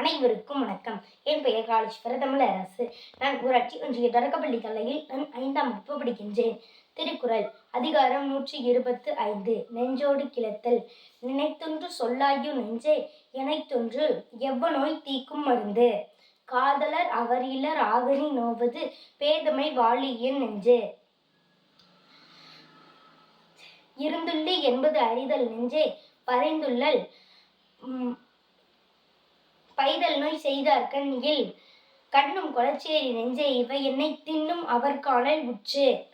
அனைவருக்கும் வணக்கம். என் பெயர் காலேஸ்வர தமிழரசு. நான் ஊராட்சி ஒன்றிய தொடக்கப்பள்ளி தலையில் நான் ஐந்தாம் வகுப்பு படிக்கின்றேன். திருக்குறள் அதிகாரம் நூற்றி இருபத்து ஐந்து. நெஞ்சோடு கிளத்தல். நினைத்தொன்று சொல்லாயு நெஞ்சே எனைத்தொன்று எவ்வநோய் தீக்கும் மருந்து. காதலர் அவர் இல்லர் ஆகனி நோவது பேதமை வாழியின் நெஞ்சே. இருந்துள்ளி என்பது அறிதல் நெஞ்சே. பறைந்துள்ளல் உம், நோய் செய்தார் கண்ணியில். கண்ணும் கொலச்சேரி நெஞ்சே இவை என்னை தின்னும் அவர் காணல் உற்று.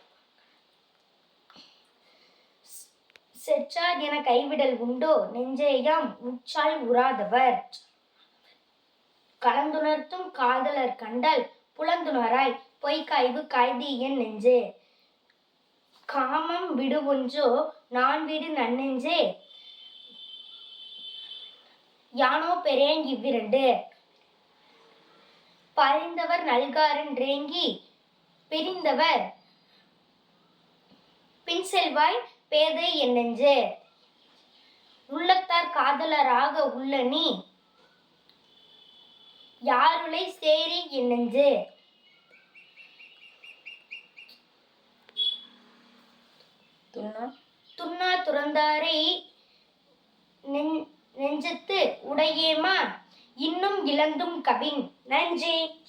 செற்றார் என கைவிடல் உண்டோ? நெஞ்சேயாம் உச்சால் உறாதவர். கலந்துணர்த்தும் காதலர் கண்டால் புலந்துணராய் பொய்க்காய்வு காய்தீயன் நெஞ்சே. காமம் விடு ஒன்றோ? நான் விடு நன்னெஞ்சே. யானோ பெறேன் இவ்விரண்டு. பறிந்தவர் நல்காரன் ரேங்கி பிரிந்தவர் பின் செல்வாய் பேதை என் நெஞ்சு. உள்ளத்தார் காதலராக உள்ள நீ யாருளை சேரி என் நெஞ்சு. துண்ணா துண்ணா துறந்தாரை உடையேமா? இன்னும் இழந்தும் கவின். நன்றி.